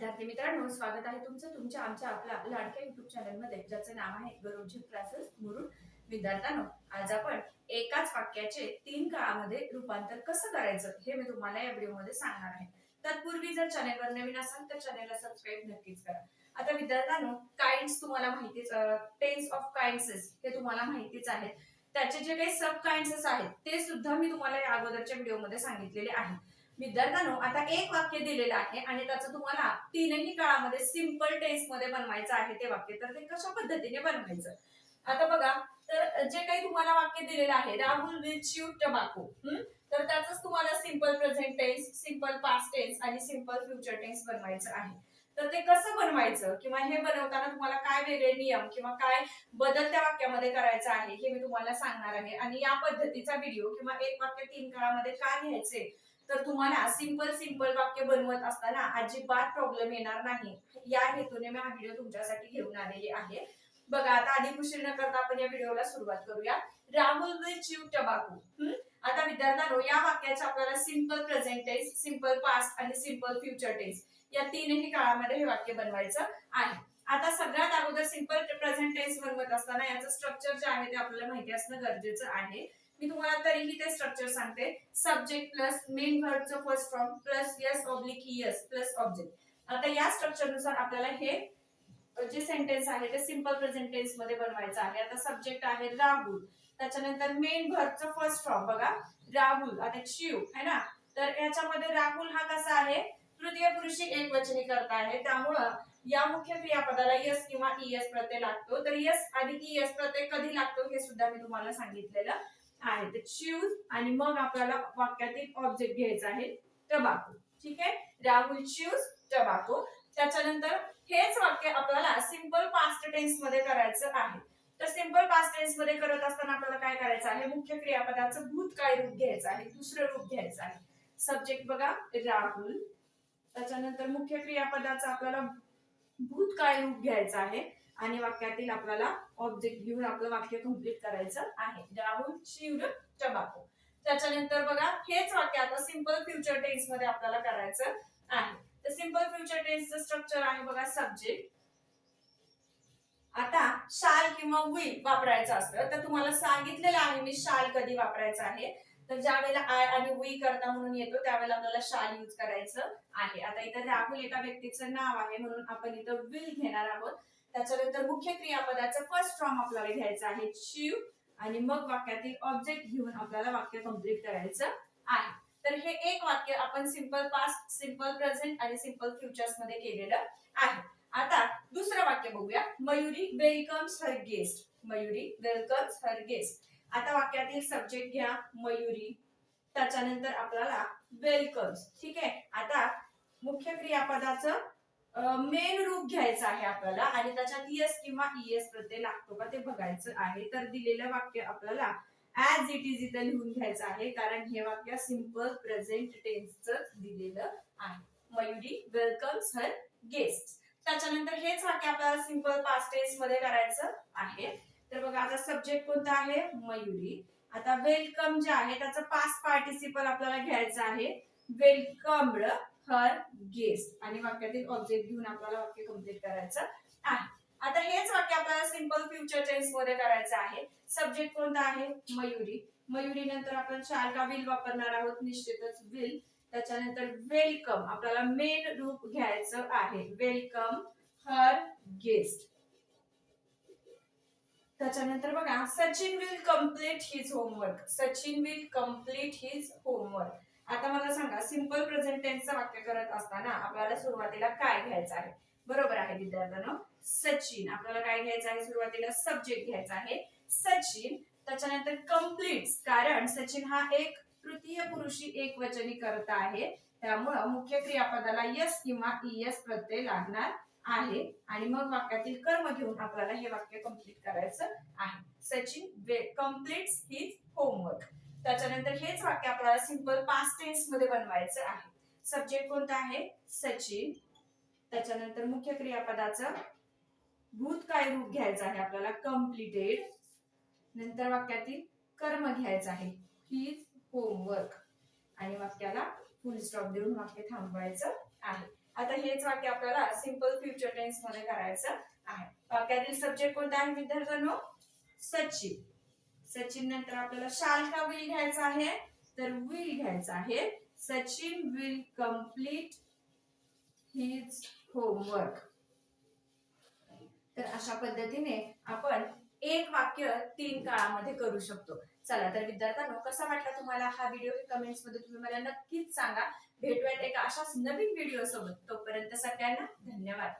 विद्यार्थी मित्रांनो स्वागत आहे तुमचं. तुमच्या आमच्या आपल्या लाडक्या युट्यूब चॅनलमध्ये ज्याचं नाव आहे गौरवजी क्लासेस मुरुड विद्यार्थ्यांनो आज आपण एकाच वाक्याचे तीन काळामध्ये रूपांतर कसं करायचं हे मी तुम्हाला या व्हिडिओमध्ये सांगणार आहे. तत्पूर्वी जर चॅनेलवर नवीन असाल तर चॅनेलला सबस्क्राईब नक्कीच करा. आता विद्यार्थ्यांनो काइंड्स तुम्हाला माहितीच टेन्स ऑफ काइंडसेस हे तुम्हाला माहितीच आहेत. त्याचे जे काही सब काइंडसेस आहेत ते सुद्धा मी तुम्हाला या अगोदरच्या व्हिडिओमध्ये सांगितलेले आहेत विद्यार्थ्यांनो आता एक वाक्य दिलेलं आहे आणि त्याचं तुम्हाला तीनही काळामध्ये सिंपल टेन्समध्ये बनवायचं आहे ते वाक्य. तर ते कशा पद्धतीने बनवायचं? आता बघा तर जे काही तुम्हाला वाक्य दिलेलं आहे राहुल विल च्यू टबाको तर त्याच तुम्हाला simple present tense simple past tense आणि सिंपल फ्युचर टेन्स बनवायचं आहे. तर ते कसं बनवायचं किंवा हे बनवताना तुम्हाला काय वेगळे नियम किंवा काय बदल त्या वाक्यामध्ये करायचं आहे हे मी तुम्हाला सांगणार आहे. आणि या पद्धतीचा व्हिडिओ किंवा एक वाक्य तीन काळामध्ये काय घ्यायचे? तर तुम्हाला सिंपल सिंपल वाक्य बनवत असताना अजिबात प्रॉब्लेम येणार नाही. या हेतूने मी हा व्हिडिओ तुमच्यासाठी घेऊन आलेली आहे. बघा आता अधिक उशीर न करता आपण या व्हिडिओला सुरुवात करूया. राहुल विल च्यू टबाकू आता विद्यार्थ्यांनो या वाक्याचे आपल्याला simple present tense simple past आणि सिंपल फ्युचर टेन्स या तीनही काळामध्ये हे वाक्य बनवायचं आहे. आता सगळ्यात अगोदर सिंपल प्रेझेंट टेन्स बनवत असताना याचं स्ट्रक्चर जे आहे ते आपल्याला माहिती असणं गरजेचं आहे. मी तुम्हाला तरीही ते स्ट्रक्चर सांगते. Subject plus main व्हर्बचं first form plus s oblique es plus object आता या स्ट्रक्चरनुसार आपल्याला हे जे सेंटेन्स आहे ते सिंपल प्रेझेंट टेन्समध्ये बनवायचं आहे. आता सब्जेक्ट आहे राहुल. त्याच्यानंतर मेन व्हर्बचं फर्स्ट फॉर्म बघा. राहुल आता शिव है ना? तर याच्यामध्ये राहुल हा कसा आहे? तृतीय पुरुषी एक वचनी करता आहे. त्यामुळं या मुख्य क्रियापदाला यस किंवा ई एस प्रत्यय लागतो. तर यस आणि एस प्रत्यय कधी लागतो हे सुद्धा मी तुम्हाला सांगितलेलं. आहे. तर चूज आणि मग आपल्याला वाक्यातील ऑब्जेक्ट घ्यायचा आहे टबाको ठीक आहे? राहुल चूज टबाको त्याच्यानंतर हेच वाक्य आपल्याला सिंपल पास्ट टेन्समध्ये करायचं आहे. तर सिंपल पास्ट टेन्समध्ये करत असताना आपल्याला काय करायचं आहे? मुख्य क्रियापदाचं भूतकाळ रूप घ्यायचं आहे दुसरं रूप घ्यायचं आहे. सब्जेक्ट बघा राहुल. त्याच्यानंतर मुख्य क्रियापदाचं आपल्याला भूतकाळ रूप घ्यायचं आहे. आणि वाक्यातील आपल्याला ऑब्जेक्ट घेऊन आपलं वाक्य कंप्लीट करायचं आहे. राहुल शिवड टबाको त्याच्यानंतर बघा हेच वाक्य आता सिंपल फ्युचर टेन्समध्ये आपल्याला करायचं आहे. तर सिंपल फ्युचर टेन्सचं स्ट्रक्चर आहे बघा सब्जेक्ट आता शाल किंवा विल वापरायचं असतं. तर तुम्हाला सांगितलेलं आहे मी शाल कधी वापरायचं आहे. तर ज्या वेळेला आय आणि वी करता म्हणून येतो त्यावेळेला आपल्याला शाल यूज करायचं आहे. आता इथं राहुल एका व्यक्तीचं नाव आहे म्हणून आपण इथं विल घेणार आहोत. त्याच्यानंतर मुख्य क्रियापदाचा फर्स्ट फॉर्म आपल्याला घ्यायचा आहे शिव. आणि मग वाक्यातील ऑब्जेक्ट घेऊन आपल्याला वाक्य कंप्लीट करायचं आहे. तर हे एक वाक्य आपण सिंपल पास्ट सिंपल प्रेझेंट आणि सिंपल फ्युचर्समध्ये केलेलं आहे. आता दुसरं वाक्य बघूया. Mayuri welcomes her guest Mayuri welcomes her guest आता वाक्यातील सब्जेक्ट घ्या. मयुरी. त्याच्यानंतर आपल्याला वेलकम्स ठीक आहे? आता मुख्य क्रियापदाचं मेन रूप घ्यायचं आहे आपल्याला आणि त्याच्यात यस किंवा ईएस प्रत्यय लागतो का ते बघायचं आहे. तर दिलेलं वाक्य आपल्याला ऍज इट इज इथं लिहून घ्यायचं आहे. कारण हे वाक्य सिंपल प्रेझेंट टेन्सच दिलेलं आहे. मयुरी वेलकम्स हर गेस्ट त्याच्यानंतर हेच वाक्य आपल्याला सिंपल पास्ट टेन्समध्ये करायचं आहे. तर बघा आता सब्जेक्ट कोणता आहे? मयुरी. आता वेलकम जे आहे त्याचं पास्ट पार्टिसिपल आपल्याला घ्यायचं आहे. वेलकम्ड हर गेस्ट आणि वाक्यातील ऑब्जेक्ट घेऊन आपल्याला वाक्य कंप्लीट करायचं आहे. आता हेच वाक्य आपल्याला सिंपल फ्युचर टेन्समध्ये करायचं आहे. सब्जेक्ट कोणता आहे? मयुरी. मयुरी नंतर आपण शाल का विल वापरणार आहोत? निश्चितच विल त्याच्यानंतर वेलकम आपल्याला मेन रूप घ्यायचं आहे. वेलकम हर गेस्ट त्याच्यानंतर बघा Sachin will complete his homework Sachin will complete his homework आता मला सांगा सिंपल प्रेझेंट टेन्सचं वाक्य करत असताना आपल्याला सुरुवातीला काय घ्यायचं आहे? बरोबर आहे विद्यार्थ्यांनो. सचिन आपल्याला काय घ्यायचं आहे? सुरुवातीला सब्जेक्ट घ्यायचा आहे. सचिन त्याच्यानंतर कंप्लीट कारण सचिन हा एक तृतीय पुरुषी एक वचनी करता आहे. त्यामुळं मुख्य क्रियापदाला यस किंवा ईएस प्रत्यय लागणार आहे. आणि मग वाक्यातील कर्म घेऊन आपल्याला हे वाक्य कंप्लीट करायचं आहे. सचिन कंप्लीट हिज होमवर्क त्याच्यानंतर हेच वाक्य आपल्याला सिंपल पास्ट टेन्समध्ये बनवायचं आहे. सब्जेक्ट कोणता आहे? सचिन. त्याच्यानंतर मुख्य क्रियापदाचं भूतकाळ रूप घ्यायचं आहे आपल्याला? कम्प्लिटेड नंतर वाक्यातील कर्म घ्यायचं आहे. हिज होमवर्क आणि वाक्याला फुल स्टॉप देऊन वाक्य थांबवायचं आहे. आता हेच वाक्य आपल्याला सिंपल फ्युचर टेन्समध्ये करायचं आहे. वाक्यातील सब्जेक्ट कोणता आहे विद्यार्थ्यांनो? सचिन. सचिन नंतर आपल्याला शाल का विल घ्यायचा आहे. तर विल घ्यायचा आहे. Sachin will complete his homework तर अशा पद्धतीने आपण एक वाक्य तीन काळामध्ये करू शकतो. चला तर विद्यार्थ्यांनो कसा वाटला तुम्हाला हा व्हिडिओ कमेंट्समध्ये तुम्ही मला नक्कीच सांगा. भेटूयात एका अशाच नवीन व्हिडिओ सोबत. तोपर्यंत सगळ्यांना धन्यवाद.